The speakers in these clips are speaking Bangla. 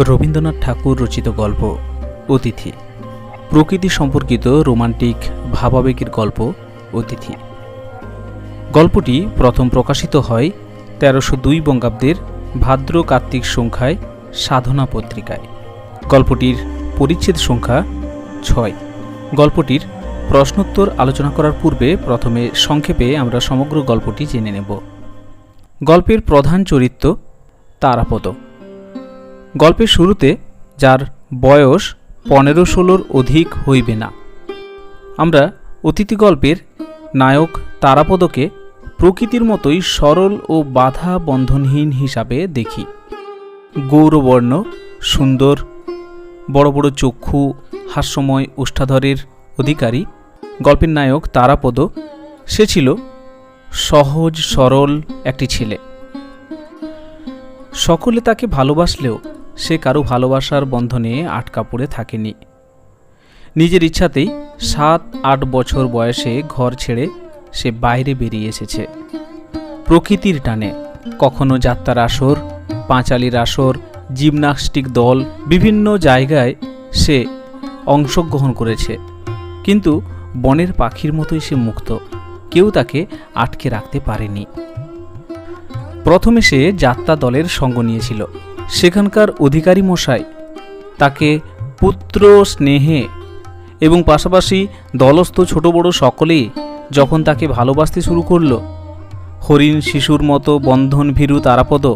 রবীন্দ্রনাথ ঠাকুর রচিত গল্প, অতিথি। প্রকৃতি সম্পর্কিত রোমান্টিক ভাবাবেগের গল্প, অতিথি। গল্পটি প্রথম প্রকাশিত হয় তেরোশো দুই বঙ্গাব্দের ভাদ্র কার্তিক সংখ্যায় সাধনা পত্রিকায়। গল্পটির পরিচ্ছেদ সংখ্যা ছয়। গল্পটির প্রশ্নোত্তর আলোচনা করার পূর্বে প্রথমে সংক্ষেপে আমরা সমগ্র গল্পটি জেনে নেব। গল্পের প্রধান চরিত্র তারাপদ। গল্পের শুরুতে, যার বয়স পনেরো ষোলোর অধিক হইবে না। আমরা অতিথি গল্পের নায়ক তারাপদকে প্রকৃতির মতোই সরল ও বাধা বন্ধনহীন হিসাবে দেখি। গৌরবর্ণ, সুন্দর, বড় বড় চক্ষু, হাস্যময় ওষ্ঠাধরের অধিকারী। গল্পের নায়ক তারাপদ, সে ছিল সহজ সরল একটি ছেলে। সকলে তাকে ভালোবাসলেও সে কারও ভালোবাসার বন্ধনে আটকা পড়ে থাকেনি। নিজের ইচ্ছাতেই সাত, আট বছর বয়সে ঘর ছেড়ে সে বাইরে বেরিয়ে এসেছে। প্রকৃতির টানে, কখনো যাত্রার আসর, পাঁচালির আসর, জিমনাস্টিক দল, বিভিন্ন জায়গায় সে অংশগ্রহণ করেছে। কিন্তু বনের পাখির মতোই সে মুক্ত, কেউ তাকে আটকে রাখতে পারেনি। প্রথমে সে যাত্রা দলের সঙ্গ নিয়েছিল। সেখানকার অধিকারী মশাই তাকে পুত্র স্নেহে এবং পাশাপাশি দলস্থ ছোট বড় সকলেই যখন তাকে ভালোবাসতে শুরু করল, হরিণ শিশুর মতো বন্ধন ভীরু তারাপদ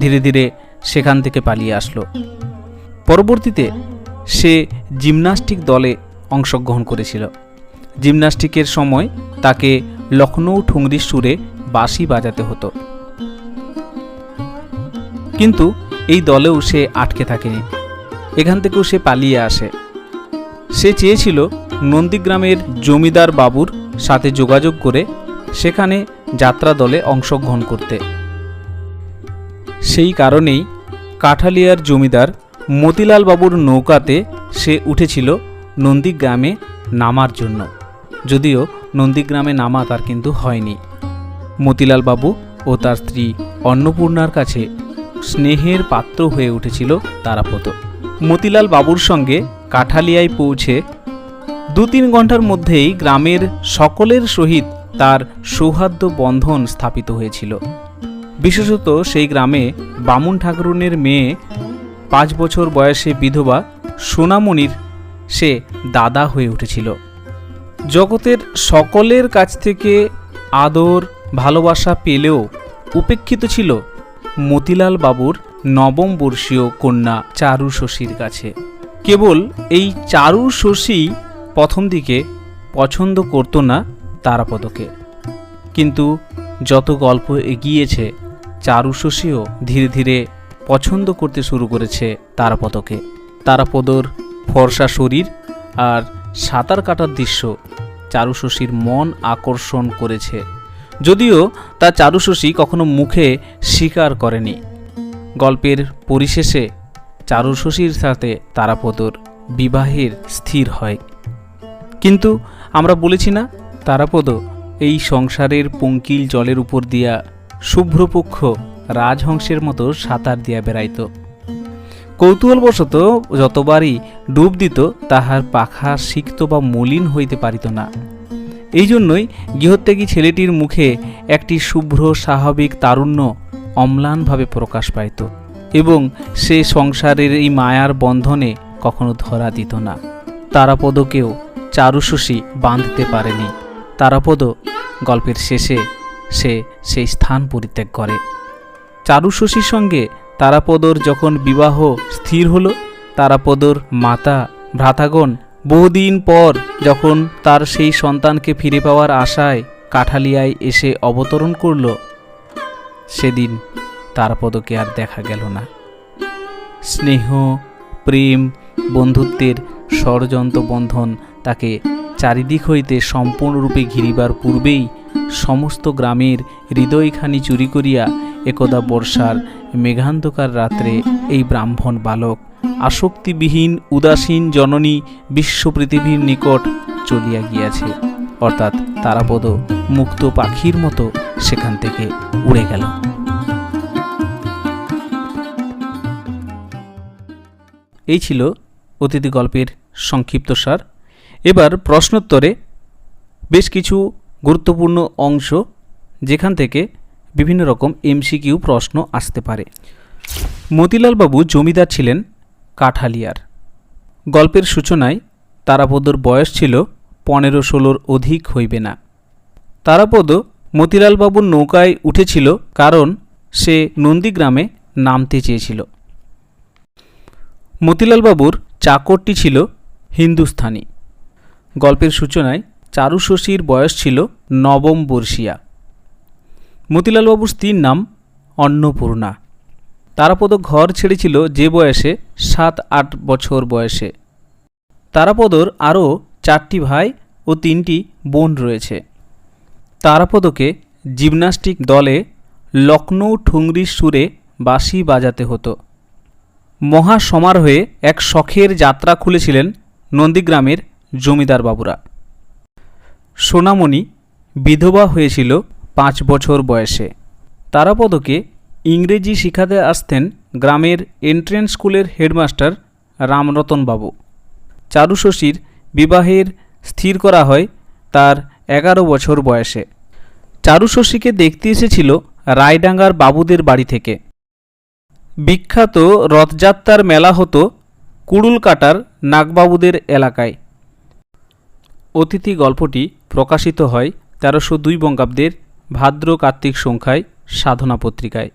ধীরে ধীরে সেখান থেকে পালিয়ে আসলো। পরবর্তীতে সে জিমনাস্টিক দলে অংশগ্রহণ করেছিল। জিমনাস্টিকের সময় তাকে লখনৌ ঠুংরির সুরে বাঁশি বাজাতে হতো। কিন্তু এই দলেও সে আটকে থাকেনি। এখান থেকেও সে পালিয়ে আসে। সে চেয়েছিল নন্দীগ্রামের জমিদার বাবুর সাথে যোগাযোগ করে সেখানে যাত্রা দলে অংশগ্রহণ করতে। সেই কারণেই কাঠালিয়ার জমিদার মতিলাল বাবুর নৌকাতে সে উঠেছিল নন্দীগ্রামে নামার জন্য। যদিও নন্দীগ্রামে নামা তার কিন্তু হয়নি। মতিলাল বাবু ও তার স্ত্রী অন্নপূর্ণার কাছে স্নেহের পাত্র হয়ে উঠেছিল তারাপদ। মতিলাল বাবুর সঙ্গে কাঠালিয়ায় পৌঁছে দু তিন ঘণ্টার মধ্যেই গ্রামের সকলের সহিত তার সৌহার্দ্য বন্ধন স্থাপিত হয়েছিল। বিশেষত সেই গ্রামে বামুন ঠাকুরনের মেয়ে পাঁচ বছর বয়সে বিধবা সোনামণির সে দাদা হয়ে উঠেছিল। জগতের সকলের কাছ থেকে আদর, ভালোবাসা পেলেও উপেক্ষিত ছিল মতিলাল বাবুর নবম বর্ষীয় কন্যা চারু শশীর কাছে। কেবল এই চারু শশী প্রথম দিকে পছন্দ করত না তারাপদকে। কিন্তু যত গল্প এগিয়েছে, চারু শশীও ধীরে ধীরে পছন্দ করতে শুরু করেছে তারাপদকে। তারাপদর ফর্সা শরীর আর সাঁতার কাটার দৃশ্য চারু শশীর মন আকর্ষণ করেছে। যদিও তা চারুশশী কখনো মুখে স্বীকার করেনি। গল্পের পরিশেষে চারুশশীর সাথে তারাপদর বিবাহের স্থির হয়। কিন্তু আমরা বলেছি না তারাপদ এই সংসারের পঙ্কিল জলের উপর দিয়া শুভ্রপক্ষ রাজহংসের মতো সাঁতার দিয়া বেড়াইত। কৌতূহলবশত যতবারই ডুব দিত, তাহার পাখা সিক্ত বা মলিন হইতে পারিত না। এই জন্যই গৃহত্যাগী ছেলেটির মুখে একটি শুভ্র, স্বাভাবিক, তারুণ্য, অম্লানভাবে প্রকাশ পাইত এবং সে সংসারের এই মায়ার বন্ধনে কখনো ধরা দিত না। তারাপদকেও চারুশশী বাঁধতে পারেনি। তারাপদ গল্পের শেষে সে সেই স্থান পরিত্যাগ করে। চারুশশীর সঙ্গে তারাপদর যখন বিবাহ স্থির হলো, তারাপদর মাতা ভ্রাতাগণ বহুদিন পর যখন তার সেই সন্তানকে ফিরে পাওয়ার আশায় কাঠালিয়ায় এসে অবতরণ করল, সেদিন তার পদকে আর দেখা গেল না। স্নেহ, প্রেম, বন্ধুত্বের ষড়যন্ত্র বন্ধন তাকে চারিদিক হইতে সম্পূর্ণরূপে ঘিরিবার পূর্বেই সমস্ত গ্রামের হৃদয়খানি চুরি করিয়া একদা বর্ষার মেঘান্ধকার রাত্রে এই ব্রাহ্মণ বালক আসক্তিবিহীন, উদাসীন জননী বিশ্ব পৃথিবীর নিকট চলিয়া গিয়াছে। অর্থাৎ তারাপদ মুক্ত পাখির মতো সেখান থেকে উড়ে গেল। এই ছিল অতিথি গল্পের সংক্ষিপ্তসার এবার প্রশ্নোত্তরে বেশ কিছু গুরুত্বপূর্ণ অংশ, যেখান থেকে বিভিন্ন রকম এমসিকিউ প্রশ্ন আসতে পারে। মতিলালবাবু জমিদার ছিলেন কাঠালিয়ার। গল্পের সূচনায় তারাপদর বয়স ছিল পনেরো ষোলোর অধিক হইবে না। তারাপদ মতিলালবাবুর নৌকায় উঠেছিল কারণ সে নন্দীগ্রামে নামতে চেয়েছিল। মতিলালবাবুর চাকরটি ছিল হিন্দুস্থানি। গল্পের সূচনায় চারুশশীর বয়স ছিল নবম বর্ষিয়া। মতিলালবাবুর স্ত্রীর নাম অন্নপূর্ণা। তারাপদ ঘর ছেড়েছিল যে বয়সে সাত, আট বছর বয়সে। তারাপদর আরও চারটি ভাই ও তিনটি বোন রয়েছে। তারাপদকে জিমন্যাস্টিক দলে লখনৌ ঠুংরির সুরে বাঁশি বাজাতে হতো। মহা সমারোহে এক শখের যাত্রা খুলেছিলেন নন্দীগ্রামের জমিদার বাবুরা। সোনামণি বিধবা হয়েছিল পাঁচ বছর বয়সে। তারাপদকে ইংরেজি শিখাতে আসতেন গ্রামের এন্ট্রেন্স স্কুলের হেডমাস্টার রামরতন বাবু। চারুশশীর বিবাহের স্থির করা হয় তার এগারো বছর বয়সে। চারুশশীকে দেখতে এসেছিল রায়ডাঙ্গার বাবুদের বাড়ি থেকে। বিখ্যাত রথযাত্রার মেলা হতো কুড়ুলকাটার নাগবাবুদের এলাকায়। অতিথি গল্পটি প্রকাশিত হয় তেরোশো দুই বঙ্গাব্দের ভাদ্র কার্তিক সংখ্যায় সাধনা পত্রিকায়।